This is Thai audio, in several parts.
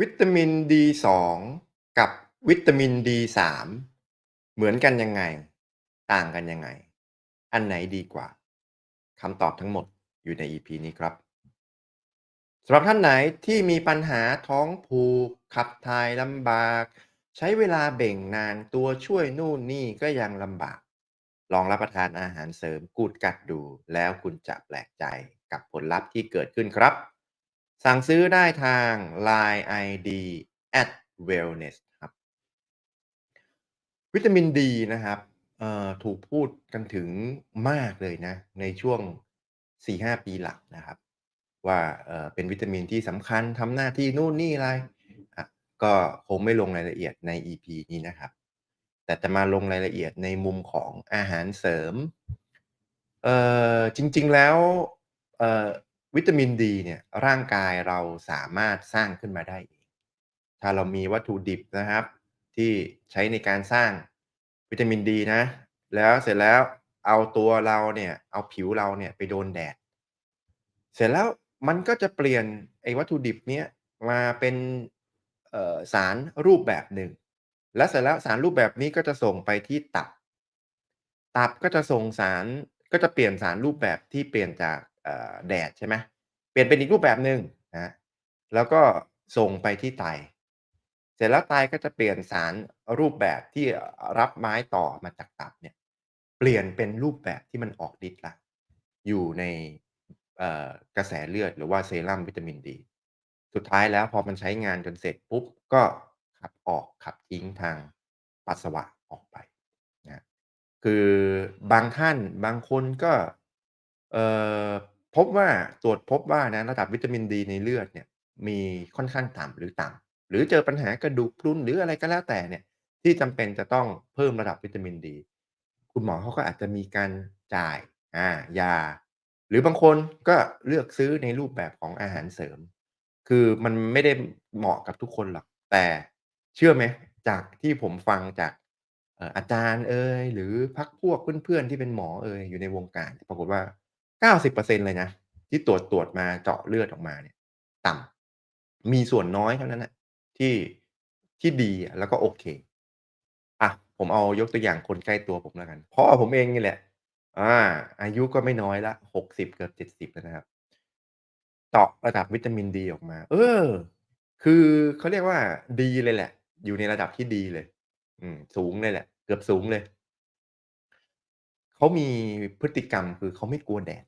วิตามิน D2 กับวิตามิน D3 เหมือนกันยังไง ต่างกันยังไง อันไหนดีกว่าคำตอบทั้งหมดอยู่ใน EP นี้ครับสำหรับท่านไหนที่มีปัญหาท้องผูก ขับถ่ายลำบาก ใช้เวลาเบ่งนานตัวช่วยนู่นนี่ก็ยังลำบาก ลองรับประทานอาหารเสริมกูดกัดดู แล้วคุณจะแปลกใจกับผลลัพธ์ที่เกิดขึ้นครับ สั่งซื้อได้ทาง Line ID @wellness ครับ วิตามินดีนะครับถูกพูดกันถึงมากเลยนะ ในช่วง 4-5 ปีหลังนะครับ ว่าเเป็นวิตามินที่สำคัญทำหน้าที่นู่นนี่อะไระก็คงไม่ลงรายละเอียดใน EP นี้นะครับ แต่จะมาลงรายละเอียดในมุมของอาหารเสริม เอ่อจริงๆแล้วเอ่อ วิตามินดีเนี่ยร่างกายเราสามารถสร้างขึ้นมาได้เองถ้าเรามีวัตถุดิบนะครับ ที่ใช้ในการสร้างวิตามินดีนะ แล้วเสร็จแล้วเอาตัวเราเนี่ยเอาผิวเราเนี่ยไปโดนแดด เสร็จแล้วมันก็จะเปลี่ยนไอ้วัตถุดิบเนี้ยมาเป็นสารรูปแบบหนึ่ง แล้วเสร็จแล้วสารรูปแบบนี้ก็จะส่งไปที่ตับ ตับก็จะส่งสารก็จะเปลี่ยนสารรูปแบบที่เปลี่ยนจาก แดดใช่ไหมเปลี่ยนเป็นอีกรูปแบบหนึ่งนะแล้วก็ส่งไปที่ไต เสร็จแล้วไตก็จะเปลี่ยนสารรูปแบบที่รับไม้ต่อมาจากตับเนี่ยเปลี่ยนเป็นรูปแบบที่มันออกฤทธิ์ล้วอยู่ในกระแสเลือดหรือว่าเซรั่มวิตามินดี สุดท้ายแล้วพอมันใช้งานจนเสร็จปุ๊บก็ขับออกขับทิ้งทางปัสสาวะออกไปนะคือบางท่านบางคนก็เอ่อ พบว่าตรวจพบว่านะระดับวิตามินดีในเลือดเนี่ยมีค่อนข้างต่ำหรือต่ำหรือเจอปัญหากระดูกพรุนหรืออะไรก็แล้วแต่เนี่ยที่จำเป็นจะต้องเพิ่มระดับวิตามินดี คุณหมอเขาก็อาจจะมีการจ่ายอายา หรือบางคนก็เลือกซื้อในรูปแบบของอาหารเสริม คือมันไม่ได้เหมาะกับทุกคนหรอก แต่เชื่อไหมจากที่ผมฟังจากอาจารย์เอ่ยหรือพรรคพวกเพื่อนๆที่เป็นหมอเอ่ยอยู่ในวงการปรากฏว่า 90%เลยนะ ที่ตรวจๆมาเจาะเลือดออกมาเนี่ย ต่ำมีส่วนน้อยเท่านั้นน่ะที่ที่ดีแล้วก็โอเค อะ ผมเอายกตัวอย่างคนใกล้ตัวผมแล้วกันพ่อผมเองนี่แหละ อ่า อายุก็ไม่น้อยแล้ว60เกือบ70แล้วนะครับเจาะระดับวิตามินดีออกมา เออ คือเขาเรียกว่าดีเลยแหละ อยู่ในระดับที่ดีเลย อืม สูงเลยแหละ เกือบสูงเลย เขามีพฤติกรรมคือเขาไม่กลัวแดด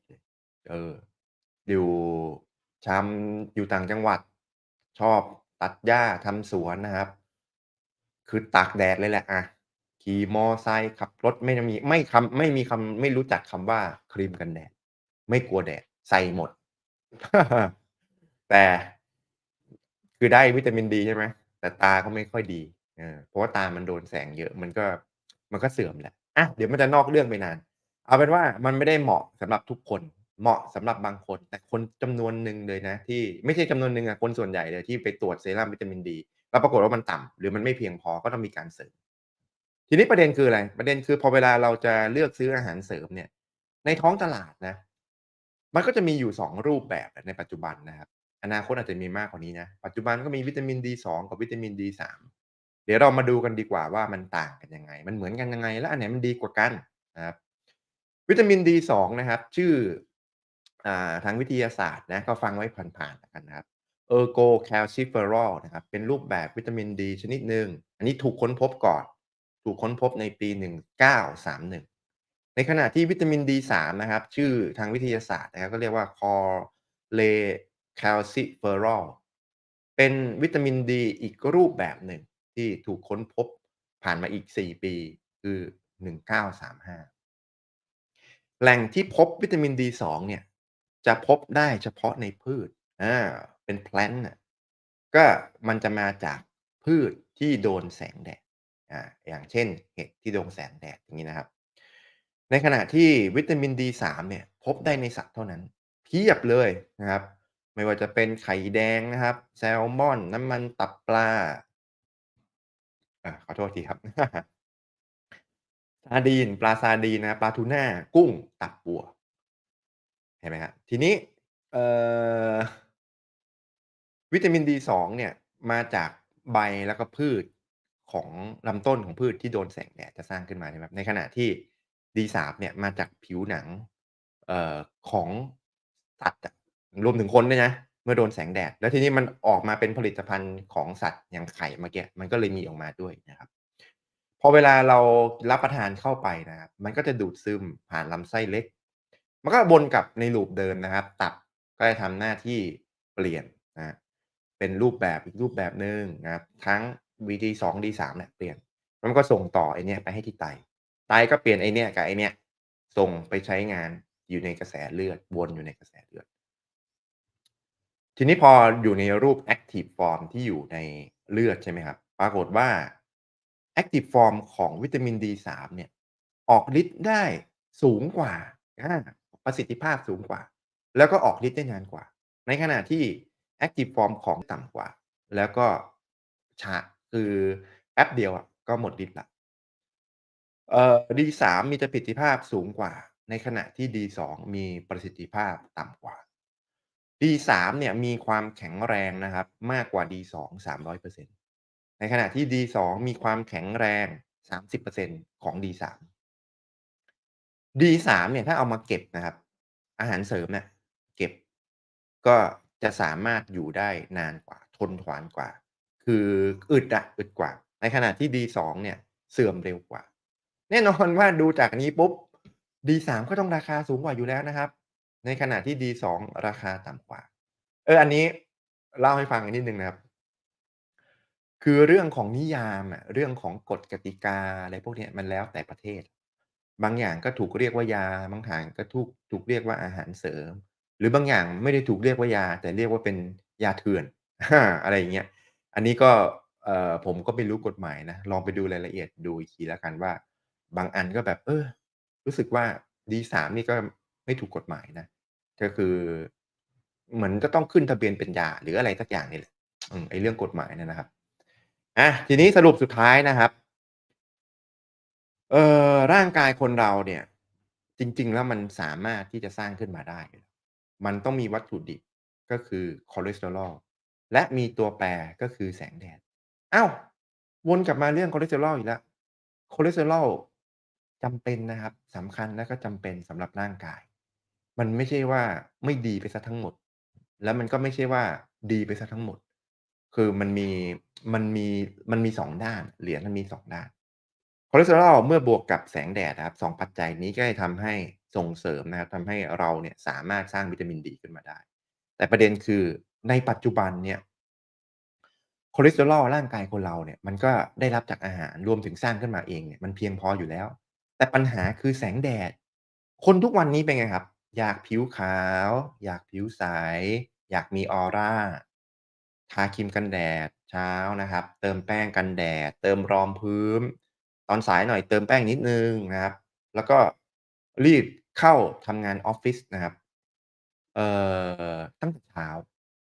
เออ อยู่ชำอยู่ต่างจังหวัด ชอบตัดหญ้าทำสวนนะครับ คือตากแดดเลยแหละอะขี่มอไซค์ขับรถไม่ได้มีไม่คำไม่มีคำไม่รู้จักคำว่าครีมกันแดด ไม่กลัวแดด ใส่หมด แต่คือได้วิตามินดีใช่ไหมแต่ตาก็ไม่ค่อยดีเพราะว่าตามันโดนแสงเยอะ มันก็มันก็เสื่อมแหละอะเดี๋ยวมันจะนอกเรื่องไปนาน เอาเป็นว่ามันไม่ได้เหมาะสำหรับทุกคน เหมาะสำหรับบางคน แต่คนจำนวนหนึ่งเลยนะ ที่ไม่ใช่จำนวนหนึ่งอะคนส่วนใหญ่เลยที่ไปตรวจเซรั่มวิตามินดี แล้วปรากฏว่ามันต่ำหรือมันไม่เพียงพอก็ต้องมีการเสริม ทีนี้ประเด็นคืออะไร ประเด็นคือพอเวลาเราจะเลือกซื้ออาหารเสริมเนี่ย ในท้องตลาดนะ มันก็จะมีอยู่ 2 รูปแบบในปัจจุบันนะครับอนาคตอาจจะมีมากกว่านี้นะ ปัจจุบันก็มีวิตามิน D2 กับวิตามิน D3 เดี๋ยวเรามาดูกันดีกว่าว่ามันต่างกันยังไง มันเหมือนกันยังไง และอันไหนมันดีกว่ากันนะครับวิตามิน D2 นะครับ ชื่อ ทางวิทยาศาสตร์นะก็ฟังไว้ผ่านๆกันนะครับ Ergocalciferol นะครับเป็นรูปแบบวิตามินดีชนิดหนึ่ง อันนี้ถูกค้นพบก่อน ถูกค้นพบในปี 1931 ในขณะที่วิตามิน D3 นะครับ ชื่อทางวิทยาศาสตร์นะครับก็เรียกว่า Cholecalciferol เป็นวิตามินดีอีกรูปแบบหนึ่งที่ถูกค้นพบผ่านมาอีก 4 ปี คือ 1935 แหล่งที่พบวิตามิน D2 เนี่ย จะพบได้เฉพาะในพืชอาเป็น plant น่ะก็มันจะมาจากพืชที่โดนแสงแดดอาอย่างเช่นเห็ดที่โดนแสงแดดอย่างงี้นะครับ ในขณะที่วิตามิน D3 เนี่ยพบได้ในสัตว์เท่านั้นเพียบเลยนะครับ ไม่ว่าจะเป็นไข่แดงนะครับแซลมอน น้ำมันตับปลาอขอโทษทีครับซาดีนปลาซาดีนนะปลาทูน่ากุ้งตับวัว ห็นไหมครับทีนี้วิตามิน D2 เนี่ยมาจากใบแล้วก็พืชของลำต้นของพืชที่โดนแสงแดดจะสร้างขึ้นมาใช่ไหมครับในขณะที่ D3 เนี่ยมาจากผิวหนังเออของสัตว์รวมถึงคนด้วยนะเมื่อโดนแสงแดด แล้วทีนี้มันออกมาเป็นผลิตภัณฑ์ของสัตว์อย่างไข่เมื่อกี้มันก็เลยมีออกมาด้วยนะครับพอเวลาเรารับประทานเข้าไปนะครับมันก็จะดูดซึมผ่านลำไส้เล็ก มันก็วนกลับใน loop เดิมนะครับ ตับก็จะทำหน้าที่เปลี่ยนนะเป็นรูปแบบอีกรูปแบบหนึ่งนะครับทั้ง D2 D3 เนี่ยเปลี่ยนแล้วมันก็ส่งต่อไอเนี่ยไปให้ที่ไตไตก็เปลี่ยนไอเนี่ยกับไอเนี่ยส่งไปใช้งานอยู่ในกระแสเลือดวนอยู่ในกระแสเลือด ทีนี้พออยู่ในรูป Active Form ที่อยู่ในเลือดใช่ไหมครับ ปรากฏว่า Active Form ของวิตามิน D3 เนี่ยออกฤทธิ์ได้สูงกว่าอา ประสิทธิภาพสูงกว่า แล้วก็ออกฤทธิ์ได้นานกว่า ในขณะที่ Active Form ของต่ำกว่า แล้วก็ช้าคือแป๊บเดียวอะก็หมดฤทธิ์ล้วเอ่อ D3 มีประสิทธิภาพสูงกว่า ในขณะที่ D2 มีประสิทธิภาพต่ำกว่า D3 เนี่ยมีความแข็งแรงนะครับมากกว่า D2 300%ในขณะที่ D2 มีความแข็งแรง 30%ของ D3 D3 เนี่ยถ้าเอามาเก็บนะครับ อาหารเสริมเนี่ยเก็บก็จะสามารถอยู่ได้นานกว่า ทนทานกว่า คืออึดอะอึดกว่า ในขณะที่ D2 เนี่ยเสื่อมเร็วกว่า แน่นอนว่าดูจากนี้ปุ๊บ D3 ก็ต้องราคาสูงกว่าอยู่แล้วนะครับ ในขณะที่ D2 ราคาต่ำกว่า เอออันนี้เล่าให้ฟังนิดนึงนะครับ คือเรื่องของนิยามอะเรื่องของกฎกติกาอะไรพวกเนี้ยมันแล้วแต่ประเทศ บางอย่างก็ถูกเรียกว่ายา บางอย่างก็ถูก ถูกเรียกว่าอาหารเสริม หรือบางอย่างไม่ได้ถูกเรียกว่ายา แต่เรียกว่าเป็นยาเถื่อน อะไรอย่างเงี้ย อันนี้ก็เอ่อผมก็ไม่รู้กฎหมายนะ ลองไปดูรายละเอียดดูอีกทีแล้วกันว่า บางอันก็แบบ เออ รู้สึกว่า D3 นี่ก็ไม่ถูกกฎหมายนะ ก็คือ เหมือนจะต้องขึ้นทะเบียนเป็นยาหรืออะไรสักอย่างนี่แหละอืมไอเรื่องกฎหมายเนี่ยนะครับอาทีนี้สรุปสุดท้ายนะครับ เอ่อร่างกายคนเราเนี่ย จริง ๆ แล้วมันสามารถที่จะสร้างขึ้นมาได้ มันต้องมีวัตถุดิบก็คือคอเลสเตอรอลและมีตัวแปรก็คือแสงแดดอ้าววนกลับมาเรื่องคอเลสเตอรอลอีกแล้วคอเลสเตอรอลจำเป็นนะครับสำคัญและก็จำเป็นสำหรับร่างกาย มันไม่ใช่ว่าไม่ดีไปเสียทั้งหมด แล้วมันก็ไม่ใช่ว่าดีไปเสียทั้งหมด คือมันมีมันมีมันมี2ด้านเหรียญมันมี2ด้าน คอเลสเตอรอลเมื่อบวกกับแสงแดดนะครับ2ปัจจัยนี้ก็จะทำให้ส่งเสริมนะครับทำให้เราเนี่ยสามารถสร้างวิตามินดีขึ้นมาได้ แต่ประเด็นคือในปัจจุบันเนี่ยคอเลสเตอรอลร่างกายคนเราเนี่ยมันก็ได้รับจากอาหารรวมถึงสร้างขึ้นมาเองเนี่ยมันเพียงพออยู่แล้ว แต่ปัญหาคือแสงแดด คนทุกวันนี้เป็นไงครับ อยากผิวขาว อยากผิวใสอยากมีออร่าทาครีมกันแดดเช้านะครับ เติมแป้งกันแดด เติมรองพื้น ตอนสายหน่อยเติมแป้งนิดนึงนะครับ แล้วก็รีบเข้าทำงานออฟฟิศนะครับเอ่อตั้งแต่เช้า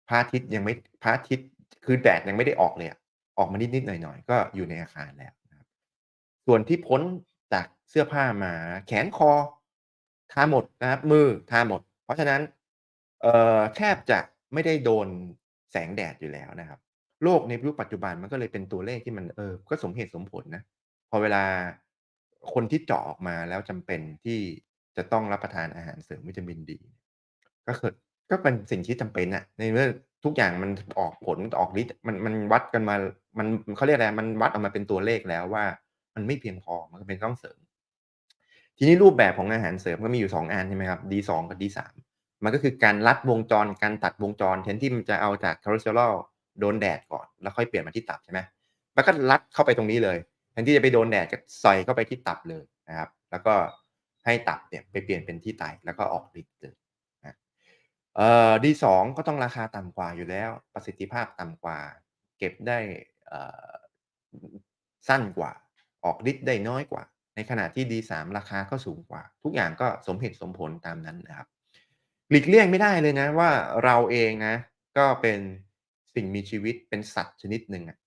พระอาทิตย์ยังไม่พระอาทิตย์คือแดดยังไม่ได้ออกเลยอออกมานิดๆหน่อยๆก็อยู่ในอาคารแล้วนะครับ ส่วนที่พ้นจากเสื้อผ้ามาแขนคอทาหมดนะครับ มือทาหมด เพราะฉะนั้นเอ่อแทบจะไม่ได้โดนแสงแดดอยู่แล้วนะครับ โลกในยุคปัจจุบันมันก็เลยเป็นตัวเลขที่มันเออก็สมเหตุสมผลนะ พอเวลาคนที่เจาะออกมาแล้วจำเป็นที่จะต้องรับประทานอาหารเสริมวิตามินดี ก็คือก็เป็นสิ่งที่จำเป็นน่ะในเมื่อทุกอย่างมันออกผลออกฤทธิ์มันมันวัดกันมา มันเขาเรียกอะไรมันวัดออกมาเป็นตัวเลขแล้วว่า มันไม่เพียงพอมันจำเป็นต้องเสริม ทีนี้รูปแบบของอาหารเสริมก็มีอยู่2อันใช่ไหมครับ D2 กับ D3 มันก็คือการลัดวงจรการตัดวงจรแทนที่มันจะเอาจากคอเลสเตอรอลโดนแดดก่อน แล้วค่อยเปลี่ยนมาที่ตับใช่ไหมมันก็ลัดเข้าไปตรงนี้เลย แทนที่จะไปโดนแดดก็ใส่เข้าไปที่ตับเลยนะครับ แล้วก็ให้ตับเนี่ยไปเปลี่ยนเป็นที่ไตแล้วก็ออกฤทธิ์เลยนะเอ่อ D2 ก็ต้องราคาต่ำกว่าอยู่แล้ว ประสิทธิภาพต่ำกว่า เก็บได้เอ่อสั้นกว่า ออกฤทธิ์ได้น้อยกว่า ในขณะที่ D3 ราคาก็สูงกว่า ทุกอย่างก็สมเหตุสมผลตามนั้นนะครับ หลีกเลี่ยงไม่ได้เลยนะว่าเราเองนะ ก็เป็นสิ่งมีชีวิตเป็นสัตว์ชนิดหนึ่งอะ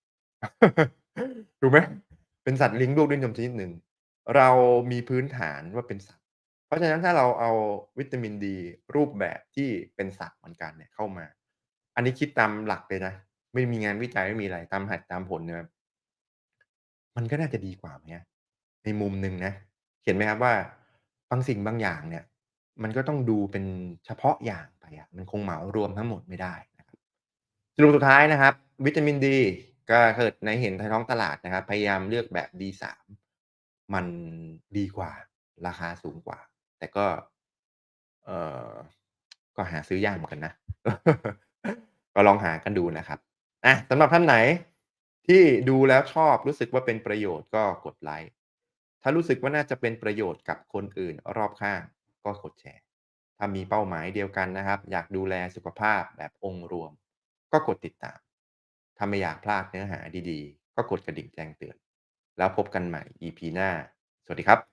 ถูกไหม เป็นสัตว์เลี้ยงลูกด้วยนมชนิดหนึ่ง เรามีพื้นฐานว่าเป็นสัตว์ เพราะฉะนั้นถ้าเราเอาวิตามินดีรูปแบบที่เป็นสัตว์เหมือนกันเนี่ยเข้ามา อันนี้คิดตามหลักเลยนะ ไม่มีงานวิจัยไม่มีอะไรตามหัดตามผลเนี่ยมันก็น่าจะดีกว่าไหมในมุมหนึ่งนะ เห็นไหมครับว่าบางสิ่งบางอย่างเนี่ย มันก็ต้องดูเป็นเฉพาะอย่างไปอะมันคงเหมารวมทั้งหมดไม่ได้นะครับสรุปสุดท้ายนะครับ วิตามินดี ก็ถ้าเกิดในเห็นท้องตลาดนะครับ พยายามเลือกแบบ D3 มันดีกว่า ราคาสูงกว่า แต่ก็ เออก็หาซื้อยากเหมือนกันนะ ก็ลองหากันดูนะครับอะสำหรับท่านไหน ที่ดูแล้วชอบรู้สึกว่าเป็นประโยชน์ก็กดไลก์ถ้ารู้สึกว่าน่าจะเป็นประโยชน์กับคนอื่นรอบข้างก็กดแชร์ ถ้ามีเป้าหมายเดียวกันนะครับ อยากดูแลสุขภาพแบบองค์รวม ก็กดติดตาม ถ้าไม่อยากพลาดเนื้อหาดีๆ ก็กดกระดิ่งแจ้งเตือน แล้วพบกันใหม่ EP หน้า สวัสดีครับ